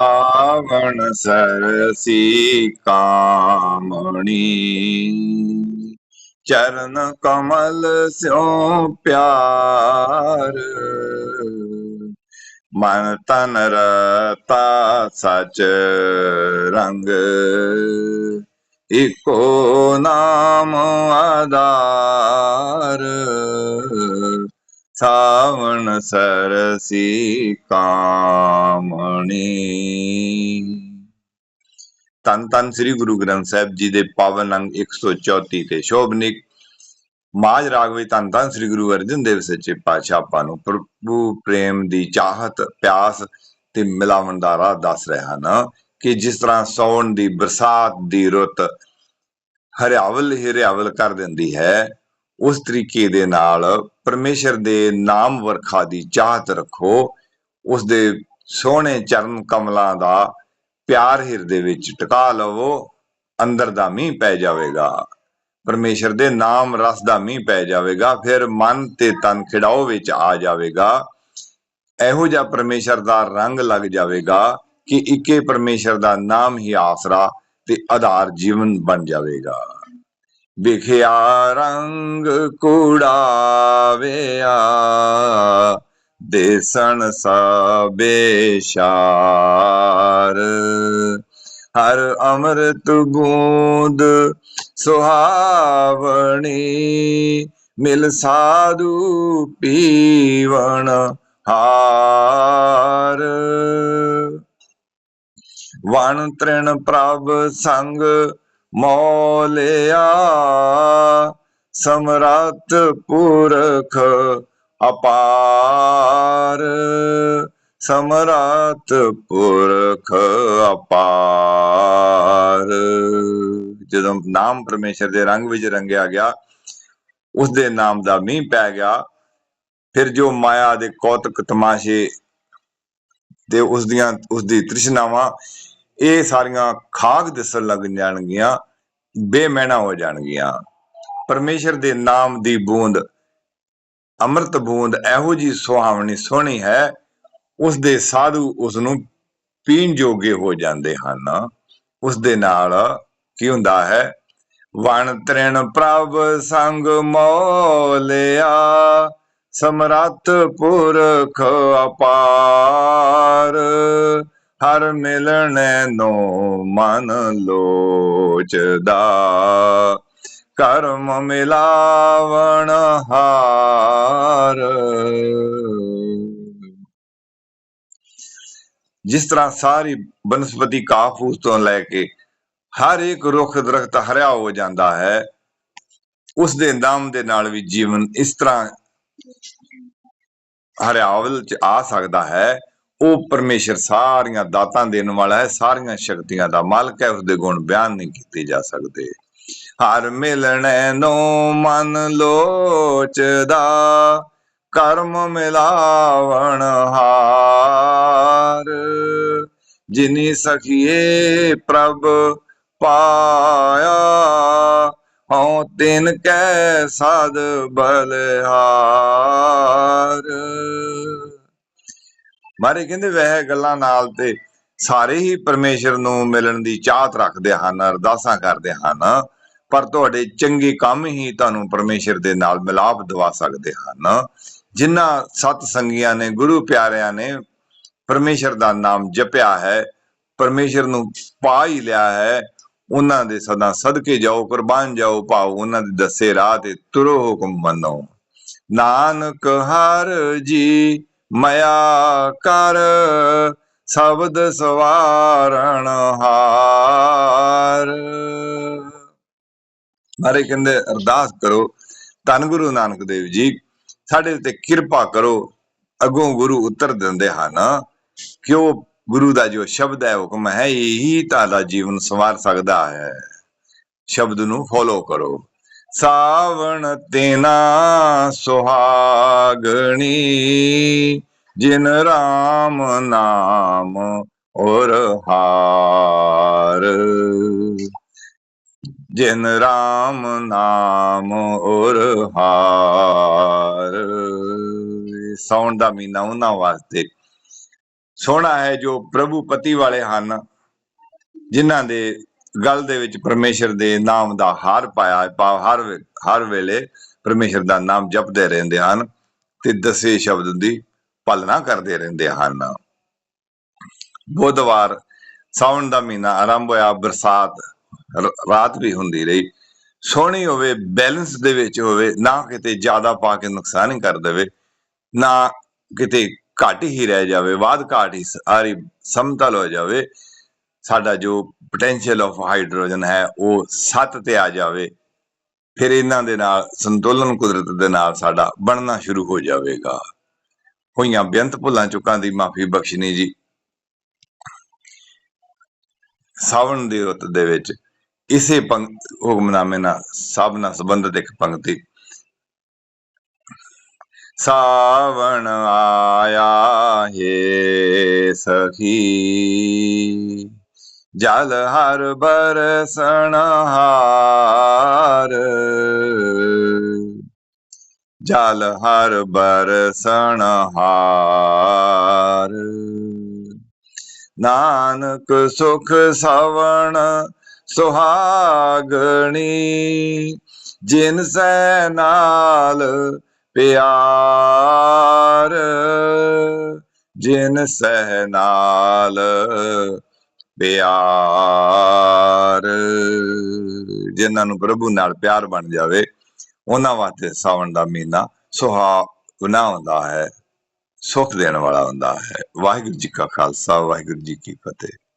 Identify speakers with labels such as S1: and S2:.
S1: ਆਵਣ ਸਰਸੀ ਕਾਮਣੀ। ਚਰਨ ਕਮਲ ਸਿਉ ਪਿਆਰ। ਮਨ ਤਨ ਰਤਾ ਸਚ ਰੰਗ। ਇਕੋ ਨਾਮ ਆਧਾਰ। ਸਾਵਣ ਸਰਸੀ ਕਾਮਣੀ। ਤਨ ਤਨ ਸ੍ਰੀ ਗੁਰੂ ਗ੍ਰੰਥ ਸਾਹਿਬ ਜੀ ਦੇ ਪਾਵਨ ਅੰਗ 134 ਤੇ ਸ਼ੋਭਨਿਕ ਮਾਜ ਰਾਗ ਤਨ ਤਨ ਸ੍ਰੀ ਗੁਰੂ ਅਰਜਨ ਦੇਵ ਸੱਚੇ ਪਾਤਸ਼ਾਹ ਆਪਾਂ ਨੂੰ ਪ੍ਰਭੂ ਪ੍ਰੇਮ ਦੀ ਚਾਹਤ, ਪਿਆਸ ਤੇ ਮਿਲਾਵਣ ਦਾ ਰਾਹ ਦੱਸ ਰਹੇ ਹਨ ਕਿ ਜਿਸ ਤਰ੍ਹਾਂ ਸੌਣ ਦੀ ਬਰਸਾਤ ਦੀ ਰੁੱਤ ਹਰਿਆਵਲ ਹੀ ਹਰਿਆਵਲ ਕਰ ਦਿੰਦੀ ਹੈ ਉਸ ਤਰੀਕੇ ਦੇ ਨਾਲ ਪਰਮੇਸ਼ਰ ਦੇ ਨਾਮ ਵਰਖਾ ਦੀ ਚਾਹਤ ਰੱਖੋ, ਉਸ ਦੇ ਸੋਹਣੇ ਚਰਨ ਕਮਲਾਂ ਦਾ ਪਿਆਰ ਹਿਰਦੇ ਵਿੱਚ ਟਿਕਾ ਲਵੋ, ਅੰਦਰ ਦਾ ਮੀਂਹ ਪੈ ਜਾਵੇਗਾ। ਪਰਮੇਸ਼ਰ ਦੇ ਨਾਮ ਰਸ ਦਾ ਮੀਂਹ ਪੈ ਜਾਵੇਗਾ, ਫਿਰ ਮਨ ਤੇ ਤਨ ਖਿੜਾਓ ਵਿੱਚ ਆ ਜਾਵੇਗਾ। ਇਹੋ ਜਿਹਾ ਪਰਮੇਸ਼ਰ ਦਾ ਰੰਗ ਲੱਗ ਜਾਵੇਗਾ ਕਿ ਇੱਕੇ ਪਰਮੇਸ਼ਰ ਦਾ ਨਾਮ ਹੀ ਆਸਰਾ ਤੇ ਆਧਾਰ ਜੀਵਨ ਬਣ ਜਾਵੇਗਾ। ਵਿਖਿਆ ਰੰਗ ਕੁੜਾਵਿਆ ਦੇਸਣ ਸਬੇ ਸ਼ਾਰ। ਹਰ ਅੰਮ੍ਰਿਤ ਬੂੰਦ ਸੁਹਾਵਣੀ, ਮਿਲ ਸਾਧੂ ਪੀਵਣ ਹਾਰ। ਵਣ ਤ੍ਰਿਣ ਪ੍ਰਭ ਸੰਗ ਮੋਲਿਆ, ਸਮਰੱਥ ਪੁਰਖ ਅਪਾਰ। ਸਮਰੱਥ ਪੁਰਖ ਅਪਾਰ। ਜਦੋਂ ਨਾਮ ਪਰਮੇਸ਼ਰ ਦੇ ਰੰਗ ਵਿੱਚ ਰੰਗਿਆ ਗਿਆ, ਉਸ ਦੇ ਨਾਮ ਦਾ ਮੀਂਹ ਪੈ ਗਿਆ, ਫਿਰ ਜੋ ਮਾਇਆ ਦੇ ਕੌਤਕ ਤਮਾਸ਼ੇ ਤੇ ਉਸ ਦੀਆਂ, ਉਸ ਦੀ ਤ੍ਰਿਸ਼ਨਾਵਾਂ ਇਹ ਸਾਰੀਆਂ ਖਾਗ ਦਿਸਣ ਲੱਗ ਜਾਣਗੀਆਂ ਬੇਮੈਨਾ ਹੋ ਜਾਣਗੀਆਂ। ਪਰਮੇਸ਼ਰ ਦੇ ਨਾਮ ਦੀ ਬੂੰਦ, ਅੰਮ੍ਰਿਤ ਬੂੰਦ ਇਹੋ ਜੀ ਸੁਹਾਵਣੀ ਸੋਹਣੀ ਹੈ ਉਸ ਦੇ ਸਾਧੂ ਉਸ ਨੂੰ ਪੀਣ ਜੋਗੇ ਹੋ ਜਾਂਦੇ ਹਨ। ਉਸ ਦੇ ਨਾਲ ਕੀ ਹੁੰਦਾ ਹੈ? ਵਣ ਤ੍ਰਿਣ ਪ੍ਰਭ ਸੰਗ ਮੋਲਿਆ, ਸਮਰੱਥ ਪੁਰਖ ਅਪਾਰ। ਹਰ ਮਿਲਣੇ ਨੂੰ ਮਨ ਲੋਚਦਾ। ਕਰਮ ਮਿਲਾਵਣ ਹਾਰ। ਜਿਸ ਤਰ੍ਹਾਂ ਸਾਰੀ ਬਨਸਪਤੀ ਕਾਫ਼ੂਸ ਤੋਂ ਲੈ ਕੇ ਹਰ ਇੱਕ ਰੁੱਖ ਦਰਖਤ ਹਰਿਆ ਹੋ ਜਾਂਦਾ ਹੈ, ਉਸ ਦੇ ਨਾਮ ਦੇ ਨਾਲ ਵੀ ਜੀਵਨ ਇਸ ਤਰ੍ਹਾਂ ਹਰਿਆਵਲ ਚ ਆ ਸਕਦਾ ਹੈ। ਉਹ ਪਰਮੇਸ਼ਰ ਸਾਰੀਆਂ ਦਾਤਾਂ ਦੇਣ ਵਾਲਾ ਹੈ, ਸਾਰੀਆਂ ਸ਼ਕਤੀਆਂ ਦਾ ਮਾਲਕ ਹੈ, ਉਸਦੇ ਗੁਣ ਬਿਆਨ ਨਹੀਂ ਕੀਤੇ ਜਾ ਸਕਦੇ। ਹਰ ਮਿਲਣੇ ਨੂੰ ਮਨ ਲੋਚਦਾ, ਕਰਮ ਮਿਲਾਵਣ ਹਾਰ। ਜਿਨੀ ਸਖੀਏ ਪ੍ਰਭ ਪਾਇਆ, ਹਉ ਤਿਨ ਕੈ ਸਾਧ ਬਲਹਾਰ। ਮਾਰੇ ਕਹਿੰਦੇ ਵਹਿ ਗੱਲਾਂ ਨਾਲ ਤੇ ਸਾਰੇ ਹੀ ਪਰਮੇਸ਼ਰ ਨੂੰ ਮਿਲਣ ਦੀ ਚਾਹਤ ਰੱਖਦੇ ਹਨ, ਅਰਦਾਸਾਂ ਕਰਦੇ ਹਨ, ਪਰ ਤੁਹਾਡੇ ਚੰਗੇ ਕੰਮ ਹੀ ਤੁਹਾਨੂੰ ਪਰਮੇਸ਼ਰ ਦੇ ਨਾਲ ਮਿਲਾਪ ਦਵਾ ਸਕਦੇ ਹਨ। ਜਿਨ੍ਹਾਂ ਸਤ ਸੰਗੀਆਂ ਨੇ, ਗੁਰੂ ਪਿਆਰਿਆਂ ਨੇ ਪਰਮੇਸ਼ਰ ਦਾ ਨਾਮ ਜਪਿਆ ਹੈ, ਪਰਮੇਸ਼ਰ ਨੂੰ ਪਾ ਹੀ ਲਿਆ ਹੈ, ਉਹਨਾਂ ਦੇ ਸਦਾ ਸਦਕੇ ਜਾਓ, ਕੁਰਬਾਨ ਜਾਓ ਪਾਓ ਉਹਨਾਂ ਦੇ ਦੱਸੇ ਰਾਹ ਤੇ ਤੁਰੋ ਹੁਕਮ ਮੰਨੋ। ਨਾਨਕ ਹਰ ਜੀ ਮਇਆ ਕਰ ਸ਼ਬਦ ਸਵਾਰਣ ਹਾਰ। ਮਾਰੇ ਕਹਿੰਦੇ, ਅਰਦਾਸ ਕਰੋ, ਧੰਨ ਗੁਰੂ ਨਾਨਕ ਦੇਵ ਜੀ, ਸਾਡੇ ਤੇ ਕਿਰਪਾ ਕਰੋ, ਅਗੋਂ ਗੁਰੂ ਉੱਤਰ ਦਿੰਦੇ ਹਨ। ਕਿ ਉਹ ਗੁਰੂ ਦਾ ਜੋ ਸ਼ਬਦ ਹੈ, ਹੁਕਮ ਹੈ, ਇਹੀ ਤੁਹਾਡਾ ਜੀਵਨ ਸੰਵਾਰ ਸਕਦਾ ਹੈ। ਸ਼ਬਦ ਨੂੰ ਫੋਲੋ ਕਰੋ। ਸਾਵਣ ਤੇਨਾ ਸੁਹਾਗਣੀ, ਜਿਨ ਰਾਮ ਨਾਮ ਔਰ ਹਾਰ। ਜਿਨ ਰਾਮ ਨਾਮ ਔਰ ਹਾਰ। ਸੌਣ ਦਾ ਮਹੀਨਾ ਉਹਨਾਂ ਵਾਸਤੇ ਸੋਹਣਾ ਹੈ ਜੋ ਪ੍ਰਭੂ ਪਤੀ ਵਾਲੇ ਹਨ, ਜਿਨ੍ਹਾਂ ਦੇ ਗੱਲ ਦੇ ਵਿੱਚ ਪਰਮੇਸ਼ਰ ਦੇ ਨਾਮ ਦਾ ਹਾਰ ਪਾਇਆ ਭਾਵ ਹਰ ਹਰ ਵੇਲੇ ਪਰਮੇਸ਼ਰ ਦਾ ਨਾਮ ਜਪਦੇ ਰਹਿੰਦੇ ਹਨ ਤੇ ਦਸੇ ਸ਼ਬਦ ਦੀ ਪਾਲਣਾ ਕਰਦੇ ਰਹਿੰਦੇ ਹਨ। ਬੁੱਧਵਾਰ ਸਾਵਣ ਦਾ ਮਹੀਨਾ ਆਰੰਭ ਹੋਇਆ, ਬਰਸਾਤ ਰਾਤ ਵੀ ਹੁੰਦੀ ਰਹੀ। ਸੋਹਣੀ ਹੋਵੇ, ਬੈਲੈਂਸ ਦੇ ਵਿੱਚ ਹੋਵੇ, ਨਾ ਕਿਤੇ ਜ਼ਿਆਦਾ ਪਾ ਕੇ ਨੁਕਸਾਨ ਹੀ ਕਰ ਦੇਵੇ, ਨਾ ਕਿਤੇ ਘੱਟ ਹੀ ਰਹਿ ਜਾਵੇ ਬਾਅਦ ਘਾਟ ਹੀ ਸਾਰੀ ਸਮਤਲ ਹੋ ਜਾਵੇ ਸਾਡਾ ਜੋ ਪੋਟੈਂਸ਼ੀਅਲ ਆਫ ਹਾਈਡਰੋਜਨ ਹੈ, ਉਹ 7 ਤੇ ਆ ਜਾਵੇ, ਫਿਰ ਇਹਨਾਂ ਦੇ ਨਾਲ, ਸੰਤੁਲਨ ਕੁਦਰਤ ਦੇ ਨਾਲ ਸਾਡਾ ਬਣਨਾ ਸ਼ੁਰੂ ਹੋ ਜਾਵੇਗਾ। ਹੋਈਆਂ ਬੇਅੰਤ ਭੁੱਲਾਂ ਚੁੱਕਾਂ ਦੀ ਮਾਫੀ ਬਖਸ਼ਣੀ ਜੀ। ਸਾਵਣ ਦੀ ਰੁੱਤ ਦੇ ਵਿੱਚ ਇਸੇ ਪੰਕ ਹੁਕਮਨਾਮੇ ਨਾਲ, ਸਭ ਨਾਲ ਸੰਬੰਧਿਤ ਇੱਕ ਪੰਕਤੀ। ਸਾਵਣ ਆਇਆ ਹੈ ਸਖੀ। ਜਲ ਹਰ ਬਰਸਣ ਹਾਰ। ਜਲ ਹਰ ਬਰਸਣ ਹਾਰ। ਨਾਨਕ ਸੁਖ ਸਵਣ ਸੁਹਾਗਣੀ, ਜਿਨ ਸੈ ਨਾਲ ਪਿਆਰ, ਜਿਨ ਸਹਿ ਨਾਲ ਪਿਆਰ। ਜਿਨ੍ਹਾਂ ਨੂੰ ਪ੍ਰਭੂ ਨਾਲ ਪਿਆਰ ਬਣ ਜਾਵੇ, ਉਹਨਾਂ ਵਾਸਤੇ ਸਾਵਣ ਦਾ ਮਹੀਨਾ ਸੁਹਾਵਣਾ ਹੁੰਦਾ ਹੈ, ਸੁਖ ਦੇਣ ਵਾਲਾ ਹੁੰਦਾ ਹੈ। ਵਾਹਿਗੁਰੂ ਜੀ ਕਾ ਖਾਲਸਾ, ਵਾਹਿਗੁਰੂ ਜੀ ਕੀ ਫਤਿਹ।